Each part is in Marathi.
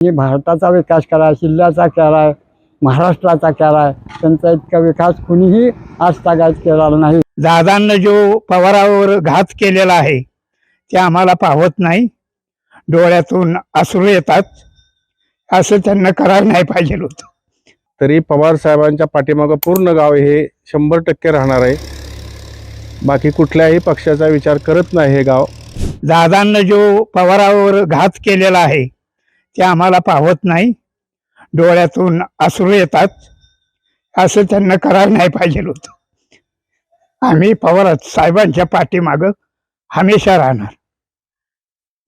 मी भारताचा विकास करा जिल्ह्याचा केला महाराष्ट्राचा केला त्यांचा इतका विकास कुणीही आज तागायत केलेला नाही. दादांना जो पवारावर घात केलेला आहे ते आम्हाला पाहत नाही. डोळ्यातून अश्रू येतात. असं त्यांना करायला नाही पाहिजे होतं. तरी पवार साहेबांच्या पाठीमागं पूर्ण गाव हे शंभर टक्के राहणार आहे. बाकी कुठल्याही पक्षाचा विचार करत नाही हे गाव. दादांना जो पवारावर घात केलेला आहे ते आम्हाला पाहत नाही. डोळ्यातून आसरू येतात. असं त्यांना करायला नाही पाहिजे होतं. आम्ही पवार साहेबांच्या पाठीमागं हमेशा राहणार.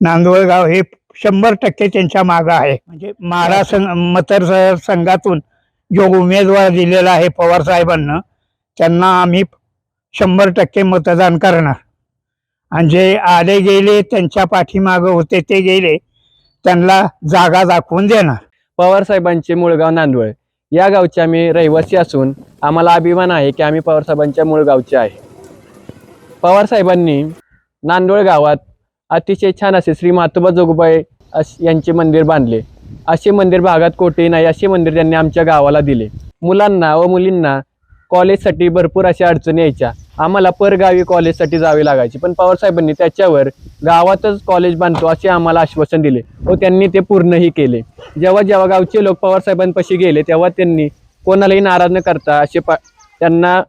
नांदवळगाव हे शंभर टक्के त्यांच्या मागं आहे. म्हणजे मारा संघ मतदार संघातून जो उमेदवार दिलेला आहे पवार साहेबांना त्यांना आम्ही शंभर टक्के मतदान करणार. आणि जे आले गेले त्यांच्या पाठीमागं होते ते गेले त्यांना जागा दाखवून देणार. पवार साहेबांचे मुळगाव नांदवळ या गावचे आम्ही रहिवासी असून आम्हाला अभिमान आहे की आम्ही पवार साहेबांच्या मूळ गावचे आहे. पवार साहेबांनी नांदवळ गावात अतिशय छान असे श्री मातोबा जोगुबाई अस यांचे मंदिर बांधले. असे मंदिर भागात कोठेही नाही असे मंदिर त्यांनी आमच्या गावाला दिले. मुलांना व मुलींना कॉलेजसाठी भरपूर अशा अडचणी यायच्या. आम्हाला परगावी कॉलेजसाठी जावे लागायचे. पण पवार साहेबांनी त्याच्यावर गावातच कॉलेज बांधतो असे आम्हाला आश्वासन दिले. व त्यांनी ते पूर्णही केले. जेव्हा जेव्हा गावचे लोक पवारसाहेबांपाशी गेले तेव्हा त्यांनी कोणालाही नाराज न करता असे पा त्यांना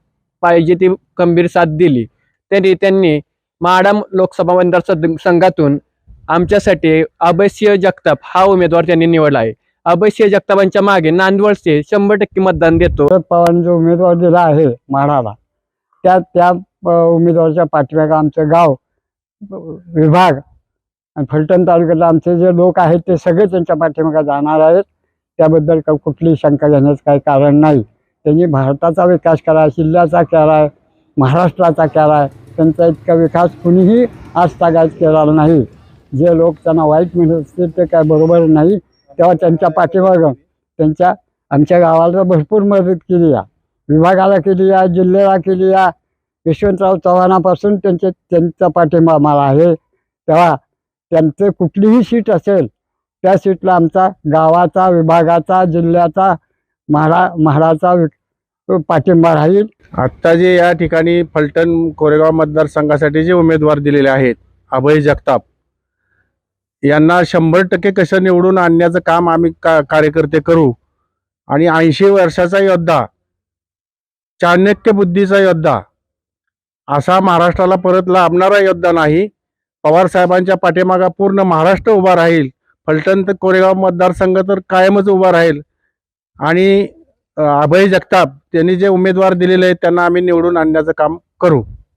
पाहिजे ती खंबीर साथ दिली. तरी त्यांनी माडा लोकसभा मतदार संघातून आमच्यासाठी अभयसिंह जगताप हा उमेदवार त्यांनी निवडला आहे. अभयसिंह जगतापांच्या मागे नांदवळचे शंभर टक्के मतदान देतो. पवारांचा जो उमेदवार दिला आहे माडाला त्या त्या उमेदवाराच्या पाठीमागं आमचं गाव विभाग आणि फलटण तालुक्यातले आमचे जे लोक आहेत ते सगळे त्यांच्या पाठीमागे जाणार आहेत. त्याबद्दल का कुठलीही शंका घेण्याचं काही कारण नाही. त्यांनी भारताचा विकास केला जिल्ह्याचा केला आहे महाराष्ट्राचा केला आहे त्यांचा इतका विकास कुणीही आज तागायत केला नाही. जे लोक त्यांना वाईट म्हणत असतील ते काय बरोबर नाही. तेव्हा त्यांच्या पाठीमागं त्यांच्या आमच्या गावाला भरपूर मदत केली आहे विभागाला केली आहे जिल्ह्याला केली आहे. यशवंतराव चव्हाणापासून त्यांचे त्यांचा पाठिंबा मला आहे. तेव्हा त्यांचे कुठलीही सीट असेल त्या सीटला आमचा गावाचा विभागाचा जिल्ह्याचा महाडा म्हाडाचा पाठिंबा राहील. आत्ता जे या ठिकाणी फलटण कोरेगाव मतदारसंघासाठी जे उमेदवार दिलेले आहेत अभय जगताप यांना शंभर टक्के कसं निवडून आणण्याचं काम आम्ही का कार्यकर्ते करू? आणि ऐंशी वर्षाचा योद्धा चाणक्य बुद्धीचा योद्धा. असा महाराष्ट्राला परत लाभणारा योद्धा नाही. पवार साहेबांच्या पाठीमागा पूर्ण महाराष्ट्र उभा राहील. फलटण तर कोरेगाव मतदारसंघ तर कायमच उभा राहील. आणि अभय जगताप त्यांनी जे उमेदवार दिलेले आहेत त्यांना आम्ही निवडून आणण्याचं काम करू.